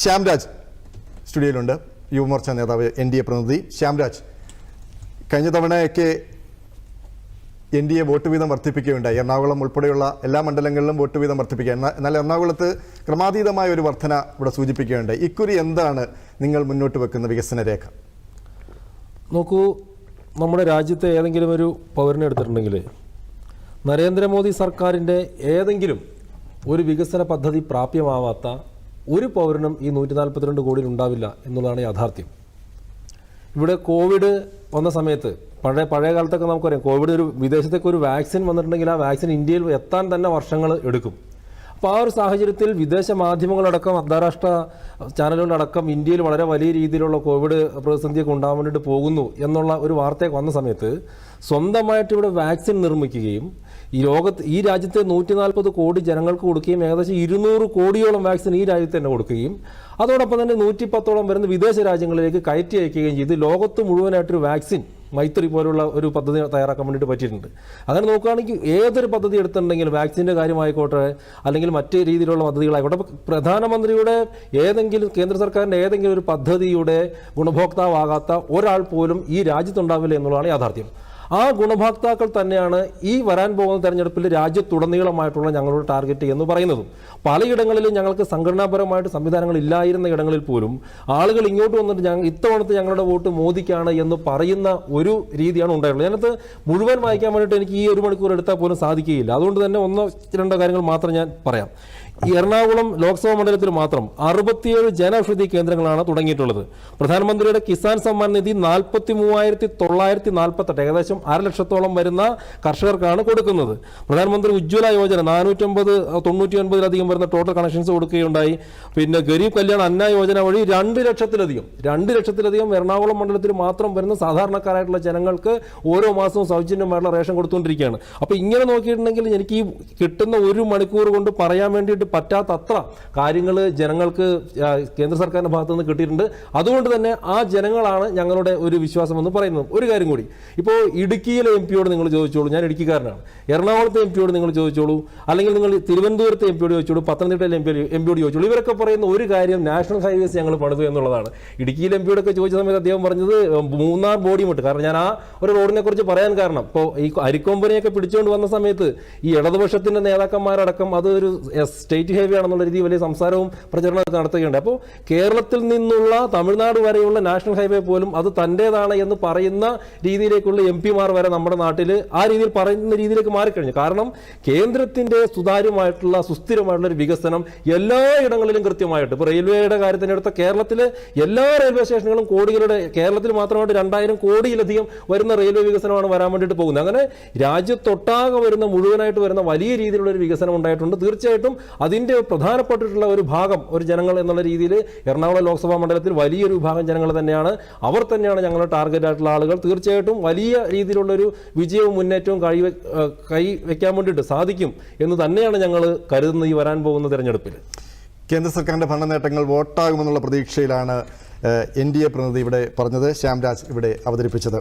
ശ്യാംരാജ് സ്റ്റുഡിയോയിലുണ്ട്. യുവമോർച്ച നേതാവ് N D A പ്രതിനിധി. ശ്യാംരാജ് കഴിഞ്ഞ തവണയൊക്കെ എൻ ഡി എ വോട്ട് വീതം വർദ്ധിപ്പിക്കുകയുണ്ടായി. എറണാകുളം ഉൾപ്പെടെയുള്ള എല്ലാ മണ്ഡലങ്ങളിലും വോട്ട് വീതം വർദ്ധിപ്പിക്കുക. എന്നാൽ എറണാകുളത്ത് ക്രമാതീതമായ ഒരു വർധന ഇവിടെ സൂചിപ്പിക്കുകയുണ്ടായി. ഇക്കുറി എന്താണ് നിങ്ങൾ മുന്നോട്ട് വെക്കുന്ന വികസന രേഖ? നോക്കൂ നമ്മുടെ രാജ്യത്തെ ഏതെങ്കിലും ഒരു പൗരനെ എടുത്തിട്ടുണ്ടെങ്കിൽ നരേന്ദ്രമോദി സർക്കാരിന്റെ ഏതെങ്കിലും ഒരു വികസന പദ്ധതി പ്രാപ്യമാവാത്ത ഒരു പൗരനും ഈ നൂറ്റി നാൽപ്പത്തിരണ്ട് കോടിയിൽ ഉണ്ടാവില്ല എന്നുള്ളതാണ് യാഥാർത്ഥ്യം. ഇവിടെ കോവിഡ് വന്ന സമയത്ത് പഴയ പഴയ കാലത്തൊക്കെ നമുക്കറിയാം കോവിഡ് ഒരു വിദേശത്തേക്ക് ഒരു വാക്സിൻ വന്നിട്ടുണ്ടെങ്കിൽ ആ വാക്സിൻ ഇന്ത്യയിൽ എത്താൻ തന്നെ വർഷങ്ങൾ എടുക്കും. അപ്പോൾ ആ ഒരു സാഹചര്യത്തിൽ വിദേശ മാധ്യമങ്ങളടക്കം അന്താരാഷ്ട്ര ചാനലുകളടക്കം ഇന്ത്യയിൽ വളരെ വലിയ രീതിയിലുള്ള കോവിഡ് പ്രതിസന്ധിയൊക്കെ ഉണ്ടാകാൻ വേണ്ടിയിട്ട് പോകുന്നു എന്നുള്ള ഒരു വാർത്തയൊക്കെ വന്ന സമയത്ത് സ്വന്തമായിട്ട് ഇവിടെ വാക്സിൻ നിർമ്മിക്കുകയും ഈ ലോകത്ത് ഈ രാജ്യത്തെ നൂറ്റി നാൽപ്പത് കോടി ജനങ്ങൾക്ക് കൊടുക്കുകയും ഏകദേശം ഇരുന്നൂറ് കോടിയോളം വാക്സിൻ ഈ രാജ്യത്ത് തന്നെ കൊടുക്കുകയും അതോടൊപ്പം തന്നെ നൂറ്റി പത്തോളം വരുന്ന വിദേശ രാജ്യങ്ങളിലേക്ക് കയറ്റി അയക്കുകയും ചെയ്ത് ലോകത്ത് മുഴുവനായിട്ടൊരു വാക്സിൻ മൈത്രി പോലുള്ള ഒരു പദ്ധതി തയ്യാറാക്കാൻ വേണ്ടിയിട്ട് പറ്റിയിട്ടുണ്ട്. അങ്ങനെ നോക്കുകയാണെങ്കിൽ ഏതൊരു പദ്ധതി എടുത്തിട്ടുണ്ടെങ്കിലും വാക്സിന്റെ കാര്യമായിക്കോട്ടെ അല്ലെങ്കിൽ മറ്റ് രീതിയിലുള്ള പദ്ധതികളായിക്കോട്ടെ. പ്രധാനമന്ത്രിയുടെ ഏതെങ്കിലും കേന്ദ്ര സർക്കാരിന്റെ ഏതെങ്കിലും ഒരു പദ്ധതിയുടെ ഗുണഭോക്താവാകാത്ത ഒരാൾ പോലും ഈ രാജ്യത്തുണ്ടാവില്ല എന്നുള്ളതാണ് യാഥാർത്ഥ്യം. ആ ഗുണഭോക്താക്കൾ തന്നെയാണ് ഈ വരാൻ പോകുന്ന തെരഞ്ഞെടുപ്പിൽ രാജ്യത്തുടനീളമായിട്ടുള്ള ഞങ്ങളുടെ ടാർഗറ്റ് എന്ന് പറയുന്നതും. പലയിടങ്ങളിലും ഞങ്ങൾക്ക് സംഘടനാപരമായിട്ട് സംവിധാനങ്ങൾ ഇല്ലായിരുന്ന ഇടങ്ങളിൽ പോലും ആളുകൾ ഇങ്ങോട്ട് വന്നിട്ട് ഞങ്ങൾ ഇത്തവണത്തെ ഞങ്ങളുടെ വോട്ട് മോദിക്കാണ് എന്ന് പറയുന്ന ഒരു രീതിയാണ് ഉണ്ടായിട്ടുള്ളത് ഞാനത് മുഴുവൻ വായിക്കാൻ വേണ്ടിയിട്ട് എനിക്ക് ഈ ഒരു മണിക്കൂർ എടുത്താൽ പോലും സാധിക്കുകയില്ല. അതുകൊണ്ട് തന്നെ ഒന്നോ രണ്ടോ കാര്യങ്ങൾ മാത്രം ഞാൻ പറയാം. എറണാകുളം ലോക്സഭാ മണ്ഡലത്തിൽ മാത്രം അറുപത്തിയേഴ് ജനൌഷധി കേന്ദ്രങ്ങളാണ് തുടങ്ങിയിട്ടുള്ളത്. പ്രധാനമന്ത്രിയുടെ കിസാൻ സമ്മാൻ നിധി നാൽപ്പത്തി മൂവായിരത്തി തൊള്ളായിരത്തി നാൽപ്പത്തെട്ട് ഏകദേശം അര ലക്ഷത്തോളം വരുന്ന കർഷകർക്കാണ് കൊടുക്കുന്നത്. പ്രധാനമന്ത്രി ഉജ്ജ്വല യോജന നാനൂറ്റമ്പത് തൊണ്ണൂറ്റി ഒൻപതിലധികം വരുന്ന ടോട്ടൽ കണക്ഷൻസ് കൊടുക്കുകയുണ്ടായി. പിന്നെ ഗരീബ് കല്യാൺ അന്ന യോജന വഴി രണ്ട് ലക്ഷത്തിലധികം രണ്ട് ലക്ഷത്തിലധികം എറണാകുളം മണ്ഡലത്തിൽ മാത്രം വരുന്ന സാധാരണക്കാരായിട്ടുള്ള ജനങ്ങൾക്ക് ഓരോ മാസവും സൗജന്യമായിട്ടുള്ള റേഷൻ കൊടുത്തുകൊണ്ടിരിക്കുകയാണ്. അപ്പോൾ ഇങ്ങനെ നോക്കിയിട്ടുണ്ടെങ്കിൽ എനിക്ക് ഈ കിട്ടുന്ന ഒരു മണിക്കൂർ കൊണ്ട് പറയാൻ വേണ്ടിയിട്ട് പറ്റാത്തത്ര കാര്യങ്ങൾ ജനങ്ങൾക്ക് കേന്ദ്ര സർക്കാരിന്റെ ഭാഗത്തു നിന്ന് കിട്ടിയിട്ടുണ്ട്. അതുകൊണ്ട് തന്നെ ആ ജനങ്ങളാണ് ഞങ്ങളുടെ ഒരു വിശ്വാസമെന്ന് പറയുന്നത്. ഒരു കാര്യം കൂടി. ഇപ്പോൾ ഇടുക്കിയിലെ എം പിയോട് നിങ്ങൾ ചോദിച്ചോളൂ. ഞാൻ ഇടുക്കിക്കാരനാണ്. എറണാകുളത്തെ എം പിയോട് നിങ്ങൾ ചോദിച്ചോളൂ. അല്ലെങ്കിൽ നിങ്ങൾ തിരുവനന്തപുരത്തെ എം പിയോട് ചോദിച്ചോളൂ. പത്തനംതിട്ടയിലെ എം പി എം പിയോട് ചോദിച്ചോളൂ. ഇവരൊക്കെ പറയുന്ന ഒരു കാര്യം നാഷണൽ ഹൈവേസ് ഞങ്ങൾ പണിതു എന്നുള്ളതാണ്. ഇടുക്കിയിലെ എം പിയോടൊക്കെ ചോദിച്ച സമയത്ത് അദ്ദേഹം പറഞ്ഞത് മൂന്നാർ ബോഡി മുട്ട്. കാരണം ഞാൻ ആ ഒരു റോഡിനെ കുറിച്ച് പറയാൻ കാരണം. ഇപ്പോൾ ഈ അരിക്കൊമ്പനെയൊക്കെ പിടിച്ചുകൊണ്ട് വന്ന സമയത്ത് ഈ ഇടതുപക്ഷത്തിന്റെ നേതാക്കന്മാരടക്കം അത് ഒരു സ്റ്റേറ്റ് ഹൈവേ ആണെന്നുള്ള രീതിയിൽ വലിയ സംസാരവും പ്രചരണമൊക്കെ നടത്തുകയുണ്ട് അപ്പോൾ കേരളത്തിൽ നിന്നുള്ള തമിഴ്നാട് വരെയുള്ള നാഷണൽ ഹൈവേ പോലും അത് തന്റേതാണ് എന്ന് പറയുന്ന രീതിയിലേക്കുള്ള എം വരെ നമ്മുടെ നാട്ടിൽ ആ രീതിയിൽ പറയുന്ന രീതിയിലേക്ക് മാറിക്കഴിഞ്ഞു. കാരണം കേന്ദ്രത്തിന്റെ സുതാര്യമായിട്ടുള്ള സുസ്ഥിരമായിട്ടുള്ള ഒരു വികസനം എല്ലാ ഇടങ്ങളിലും കൃത്യമായിട്ട്. ഇപ്പോൾ റെയിൽവേയുടെ കാര്യത്തിനെടുത്ത കേരളത്തിലെ എല്ലാ റെയിൽവേ സ്റ്റേഷനുകളും കോടികളുടെ കേരളത്തിൽ മാത്രമായിട്ട് രണ്ടായിരം കോടിയിലധികം വരുന്ന റെയിൽവേ വികസനമാണ് വരാൻ വേണ്ടിയിട്ട് പോകുന്നത്. അങ്ങനെ രാജ്യത്തൊട്ടാകെ വരുന്ന മുഴുവനായിട്ട് വരുന്ന വലിയ രീതിയിലുള്ള ഒരു വികസനം ഉണ്ടായിട്ടുണ്ട്. തീർച്ചയായിട്ടും അതിന്റെ പ്രധാനപ്പെട്ടിട്ടുള്ള ഒരു ഭാഗം ഒരു ജനങ്ങൾ എന്നുള്ള രീതിയിൽ എറണാകുളം ലോക്സഭാ മണ്ഡലത്തിൽ വലിയൊരു വിഭാഗം ജനങ്ങൾ തന്നെയാണ്. അവർ തന്നെയാണ് ഞങ്ങളുടെ ടാർഗറ്റ് ആയിട്ടുള്ള ആളുകൾ. തീർച്ചയായിട്ടും വലിയ രീതിയിലുള്ള ഒരു വിജയവും മുന്നേറ്റവും കഴി കൈ വെക്കാൻ വേണ്ടിയിട്ട് സാധിക്കും എന്ന് തന്നെയാണ് ഞങ്ങൾ കരുതുന്നത് ഈ വരാൻ പോകുന്ന തെരഞ്ഞെടുപ്പിൽ കേന്ദ്ര സർക്കാരിന്റെ ഭരണ നേട്ടങ്ങൾ വോട്ടാകുമെന്നുള്ള പ്രതീക്ഷയിലാണ് എൻ ഡി എ പ്രതിനിധി ഇവിടെ പറഞ്ഞത്. ശ്യാംരാജ് ഇവിടെ അവതരിപ്പിച്ചത്.